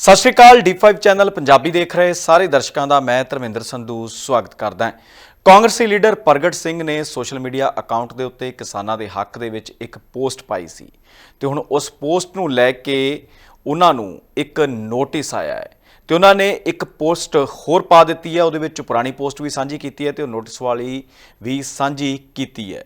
ਸਤਿ ਸ਼੍ਰੀ ਅਕਾਲ D5 channel Punjabi ਦੇਖ ਰਹੇ ਸਾਰੇ ਦਰਸ਼ਕਾਂ ਦਾ ਮੈਂ ਧਰਮਿੰਦਰ ਸੰਧੂ ਸਵਾਗਤ ਕਰਦਾ ਹਾਂ। ਕਾਂਗਰਸੀ ਲੀਡਰ ਪ੍ਰਗਟ ਸਿੰਘ ਨੇ ਸੋਸ਼ਲ ਮੀਡੀਆ ਅਕਾਊਂਟ ਦੇ ਉੱਤੇ ਕਿਸਾਨਾਂ ਦੇ ਹੱਕ ਦੇ ਵਿੱਚ ਇੱਕ ਪੋਸਟ ਪਾਈ ਸੀ ਤੇ ਹੁਣ ਉਸ ਪੋਸਟ ਨੂੰ ਲੈ ਕੇ ਉਹਨਾਂ ਨੂੰ ਇੱਕ ਨੋਟਿਸ ਆਇਆ ਹੈ ਤੇ ਉਹਨਾਂ ਨੇ ਇੱਕ ਪੋਸਟ ਹੋਰ ਪਾ ਦਿੱਤੀ ਹੈ, ਉਹਦੇ ਵਿੱਚ ਪੁਰਾਣੀ ਪੋਸਟ ਵੀ ਸਾਂਝੀ ਕੀਤੀ ਹੈ ਤੇ ਉਹ ਨੋਟਿਸ ਵਾਲੀ ਵੀ ਸਾਂਝੀ ਕੀਤੀ ਹੈ।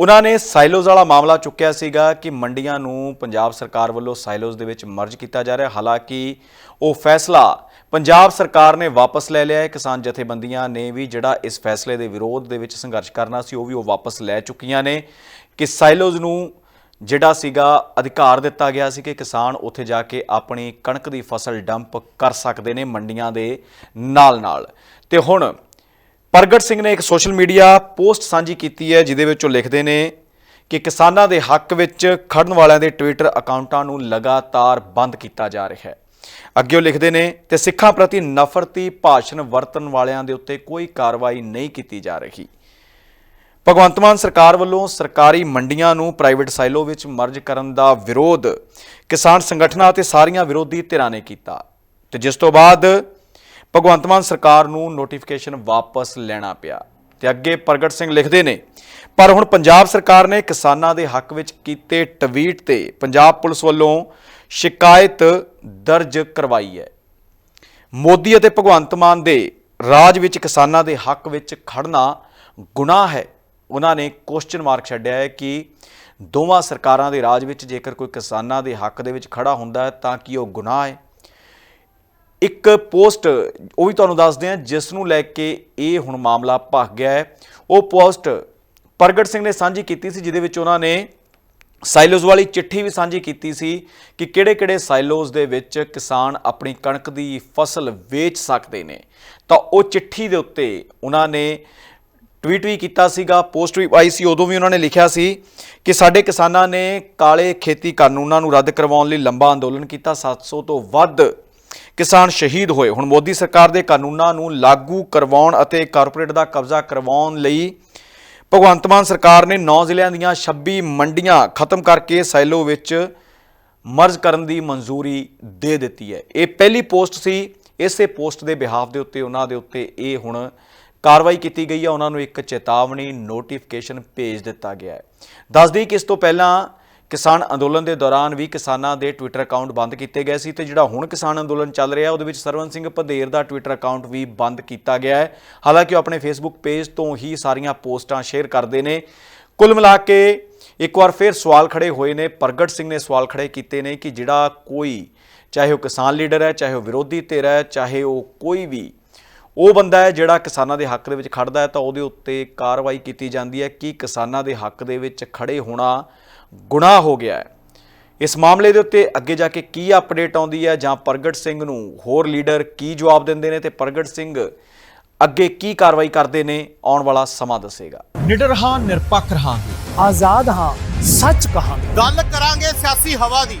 ਉਹਨਾਂ ਨੇ ਸਾਈਲੋਜ਼ ਵਾਲਾ ਮਾਮਲਾ ਚੁੱਕਿਆ ਸੀਗਾ ਕਿ ਮੰਡੀਆਂ ਨੂੰ ਪੰਜਾਬ ਸਰਕਾਰ ਵੱਲੋਂ ਸਾਈਲੋਜ਼ ਦੇ ਵਿੱਚ ਮਰਜ ਕੀਤਾ ਜਾ ਰਿਹਾ ਹਾਲਾਂਕਿ ਉਹ ਫੈਸਲਾ ਪੰਜਾਬ ਸਰਕਾਰ ਨੇ ਵਾਪਸ ਲੈ ਲਿਆ ਹੈ। ਕਿਸਾਨ ਜਥੇਬੰਦੀਆਂ ਨੇ ਵੀ ਜਿਹੜਾ ਇਸ ਫੈਸਲੇ ਦੇ ਵਿਰੋਧ ਦੇ ਵਿੱਚ ਸੰਘਰਸ਼ ਕਰਨਾ ਸੀ, ਉਹ ਵੀ ਉਹ ਵਾਪਸ ਲੈ ਚੁੱਕੀਆਂ ਨੇ ਕਿ ਸਾਈਲੋਜ਼ ਨੂੰ ਜਿਹੜਾ ਸੀਗਾ ਅਧਿਕਾਰ ਦਿੱਤਾ ਗਿਆ ਸੀ ਕਿ ਕਿਸਾਨ ਉੱਥੇ ਜਾ ਕੇ ਆਪਣੀ ਕਣਕ ਦੀ ਫਸਲ ਡੰਪ ਕਰ ਸਕਦੇ ਨੇ ਮੰਡੀਆਂ ਦੇ ਨਾਲ-ਨਾਲ। ਤੇ ਹੁਣ ਪ੍ਰਗਟ ਸਿੰਘ ਨੇ ਇੱਕ ਸੋਸ਼ਲ ਮੀਡੀਆ ਪੋਸਟ ਸਾਂਝੀ ਕੀਤੀ ਹੈ, ਜਿਹਦੇ ਵਿੱਚ ਉਹ ਲਿਖਦੇ ਨੇ ਕਿ ਕਿਸਾਨਾਂ ਦੇ ਹੱਕ ਵਿੱਚ ਖੜਨ ਵਾਲਿਆਂ ਦੇ ਟਵਿੱਟਰ ਅਕਾਊਂਟਾਂ ਨੂੰ ਲਗਾਤਾਰ ਬੰਦ ਕੀਤਾ ਜਾ ਰਿਹਾ ਹੈ। ਅੱਗੇ ਉਹ ਲਿਖਦੇ ਨੇ, ਤੇ ਸਿੱਖਾਂ ਪ੍ਰਤੀ ਨਫ਼ਰਤੀ ਭਾਸ਼ਣ ਵਰਤਣ ਵਾਲਿਆਂ ਦੇ ਉੱਤੇ ਕੋਈ ਕਾਰਵਾਈ ਨਹੀਂ ਕੀਤੀ ਜਾ ਰਹੀ। ਭਗਵੰਤ ਮਾਨ ਸਰਕਾਰ ਵੱਲੋਂ ਸਰਕਾਰੀ ਮੰਡੀਆਂ ਨੂੰ ਪ੍ਰਾਈਵੇਟ ਸਾਈਲੋ ਵਿੱਚ ਮਰਜ ਕਰਨ ਦਾ ਵਿਰੋਧ ਕਿਸਾਨ ਸੰਗਠਨਾਂ ਅਤੇ ਸਾਰੀਆਂ ਵਿਰੋਧੀ ਧਿਰਾਂ ਨੇ ਕੀਤਾ। ਤੇ ਜਿਸ ਤੋਂ ਬਾਅਦ ਭਗਵੰਤ ਮਾਨ ਸਰਕਾਰ ਨੂੰ ਨੋਟੀਫਿਕੇਸ਼ਨ ਵਾਪਸ ਲੈਣਾ ਪਿਆ। ਤੇ ਅੱਗੇ ਪ੍ਰਗਟ ਸਿੰਘ ਲਿਖਦੇ ਨੇ, ਪਰ ਹੁਣ ਪੰਜਾਬ ਸਰਕਾਰ ਨੇ ਕਿਸਾਨਾਂ ਦੇ ਹੱਕ ਵਿੱਚ ਕੀਤੇ ਟਵੀਟ ਤੇ ਪੰਜਾਬ ਪੁਲਿਸ ਵੱਲੋਂ ਸ਼ਿਕਾਇਤ ਦਰਜ ਕਰਵਾਈ ਹੈ। ਮੋਦੀ ਅਤੇ ਭਗਵੰਤ ਮਾਨ ਦੇ ਰਾਜ ਵਿੱਚ ਕਿਸਾਨਾਂ ਦੇ ਹੱਕ ਵਿੱਚ ਖੜਨਾ ਗੁਨਾਹ ਹੈ। ਉਹਨਾਂ ਨੇ ਕੁਐਸਚਨ ਮਾਰਕ ਛੱਡਿਆ ਹੈ ਕਿ ਦੋਵਾਂ ਸਰਕਾਰਾਂ ਦੇ ਰਾਜ ਵਿੱਚ ਜੇਕਰ ਕੋਈ ਕਿਸਾਨਾਂ ਦੇ ਹੱਕ ਦੇ ਵਿੱਚ ਖੜਾ ਹੁੰਦਾ ਹੈ ਤਾਂ ਕੀ ਉਹ ਗੁਨਾਹ ਹੈ? ਇੱਕ ਪੋਸਟ ਉਹ ਵੀ ਤੁਹਾਨੂੰ ਦੱਸਦੇ ਹਾਂ, ਜਿਸ ਨੂੰ ਲੈ ਕੇ ਇਹ ਹੁਣ ਮਾਮਲਾ ਭਖ ਗਿਆ ਹੈ। ਉਹ ਪੋਸਟ ਪ੍ਰਗਟ ਸਿੰਘ ਨੇ ਸਾਂਝੀ ਕੀਤੀ ਸੀ, ਜਿਹਦੇ ਵਿੱਚ ਉਹਨਾਂ ਨੇ ਸਾਈਲੋਜ਼ ਵਾਲੀ ਚਿੱਠੀ ਵੀ ਸਾਂਝੀ ਕੀਤੀ ਸੀ ਕਿ ਕਿਹੜੇ-ਕਿਹੜੇ ਸਾਈਲੋਜ਼ ਦੇ ਵਿੱਚ ਕਿਸਾਨ ਆਪਣੀ ਕਣਕ ਦੀ ਫਸਲ ਵੇਚ ਸਕਦੇ ਨੇ। ਤਾਂ ਉਹ ਚਿੱਠੀ ਦੇ ਉੱਤੇ ਉਹਨਾਂ ਨੇ ਟਵੀਟ ਵੀ ਕੀਤਾ ਸੀਗਾ ਪੋਸਟ ਵੀ ਪਾਈ ਸੀ, ਉਦੋਂ ਵੀ ਉਹਨਾਂ ਨੇ ਲਿਖਿਆ ਸੀ ਕਿ ਸਾਡੇ ਕਿਸਾਨਾਂ ਨੇ ਕਾਲੇ ਖੇਤੀ ਕਾਨੂੰਨਾਂ ਨੂੰ ਰੱਦ ਕਰਵਾਉਣ ਲਈ ਲੰਬਾ ਅੰਦੋਲਨ ਕੀਤਾ 700 ਤੋਂ ਵੱਧ ਕਿਸਾਨ ਸ਼ਹੀਦ ਹੋਏ। ਹੁਣ ਮੋਦੀ ਸਰਕਾਰ ਦੇ ਕਾਨੂੰਨਾਂ ਨੂੰ ਲਾਗੂ ਕਰਵਾਉਣ ਅਤੇ ਕਾਰਪੋਰੇਟ ਦਾ ਕਬਜ਼ਾ ਕਰਵਾਉਣ ਲਈ ਭਗਵੰਤ ਮਾਨ ਸਰਕਾਰ ਨੇ 9 ਜ਼ਿਲ੍ਹਿਆਂ ਦੀਆਂ 26 ਮੰਡੀਆਂ ਖਤਮ ਕਰਕੇ ਸਾਈਲੋ ਵਿੱਚ ਮਰਜ ਕਰਨ ਦੀ ਮਨਜ਼ੂਰੀ ਦੇ ਦਿੱਤੀ ਹੈ। ਇਹ ਪਹਿਲੀ ਪੋਸਟ ਸੀ। ਇਸੇ ਪੋਸਟ ਦੇ ਬਿਹਾਫ ਦੇ ਉੱਤੇ, ਉਹਨਾਂ ਦੇ ਉੱਤੇ ਇਹ ਹੁਣ ਕਾਰਵਾਈ ਕੀਤੀ ਗਈ ਹੈ। ਉਹਨਾਂ ਨੂੰ ਇੱਕ ਚੇਤਾਵਨੀ ਨੋਟੀਫਿਕੇਸ਼ਨ ਭੇਜ ਦਿੱਤਾ ਗਿਆ ਹੈ। ਦੱਸਦੀ ਕਿ ਇਸ ਤੋਂ ਪਹਿਲਾਂ ਕਿਸਾਨ ਅੰਦੋਲਨ ਦੇ ਦੌਰਾਨ ਵੀ ਕਿਸਾਨਾਂ ਦੇ ਟਵਿੱਟਰ ਅਕਾਊਂਟ ਬੰਦ ਕੀਤੇ ਗਏ ਸੀ ਤੇ ਜਿਹੜਾ ਹੁਣ ਕਿਸਾਨ ਅੰਦੋਲਨ ਚੱਲ ਰਿਹਾ, ਉਹਦੇ ਵਿੱਚ ਸਰਵਨ ਸਿੰਘ ਪਧੇਰ ਦਾ ਟਵਿੱਟਰ ਅਕਾਊਂਟ ਵੀ ਬੰਦ ਕੀਤਾ ਗਿਆ ਹੈ। ਹਾਲਾਂਕਿ ਉਹ ਆਪਣੇ ਫੇਸਬੁੱਕ ਪੇਜ ਤੋਂ ਹੀ ਸਾਰੀਆਂ ਪੋਸਟਾਂ ਸ਼ੇਅਰ ਕਰਦੇ ਨੇ। ਕੁੱਲ ਮਿਲਾ ਕੇ ਇੱਕ ਵਾਰ ਫਿਰ ਸਵਾਲ ਖੜੇ ਹੋਏ ਨੇ। ਪ੍ਰਗਟ ਸਿੰਘ ਨੇ ਸਵਾਲ ਖੜੇ ਕੀਤੇ ਨੇ ਕਿ ਜਿਹੜਾ ਕੋਈ, ਚਾਹੇ ਉਹ ਕਿਸਾਨ ਲੀਡਰ ਹੈ, ਚਾਹੇ ਉਹ ਵਿਰੋਧੀ ਧਿਰ ਹੈ, ਚਾਹੇ ਉਹ ਕੋਈ ਵੀ ਉਹ ਬੰਦਾ ਹੈ ਜਿਹੜਾ ਕਿਸਾਨਾਂ ਦੇ ਹੱਕ ਦੇ ਵਿੱਚ ਖੜਦਾ ਹੈ ਤਾਂ ਉਹਦੇ ਉੱਤੇ ਕਾਰਵਾਈ ਕੀਤੀ ਜਾਂਦੀ ਹੈ ਕਿ ਕਿਸਾਨਾਂ ਦੇ ਹੱਕ ਦੇ ਵਿੱਚ ਖੜੇ ਹੋਣਾ ਗੁਨਾਹ ਹੋ ਗਿਆ ਹੈ। ਇਸ ਮਾਮਲੇ ਦੇ ਉੱਤੇ ਅੱਗੇ ਜਾ ਕੇ ਕੀ ਅਪਡੇਟ ਆਉਂਦੀ ਹੈ ਜਾਂ ਪ੍ਰਗਟ ਸਿੰਘ ਨੂੰ ਹੋਰ ਲੀਡਰ ਕੀ ਜਵਾਬ ਦਿੰਦੇ ਨੇ ਤੇ ਪ੍ਰਗਟ ਸਿੰਘ ਅੱਗੇ ਕੀ ਕਾਰਵਾਈ ਕਰਦੇ ਨੇ ਆਉਣ ਵਾਲਾ ਸਮਾਂ ਦੱਸੇਗਾ। ਨਿਡਰ ਹਾਂ ਨਿਰਪੱਖ ਰਹਾਂਗੇ। ਆਜ਼ਾਦ ਹਾਂ ਸੱਚ ਕਹਾਂਗੇ। ਗੱਲ ਕਰਾਂਗੇ ਸਿਆਸੀ ਹਵਾ ਦੀ।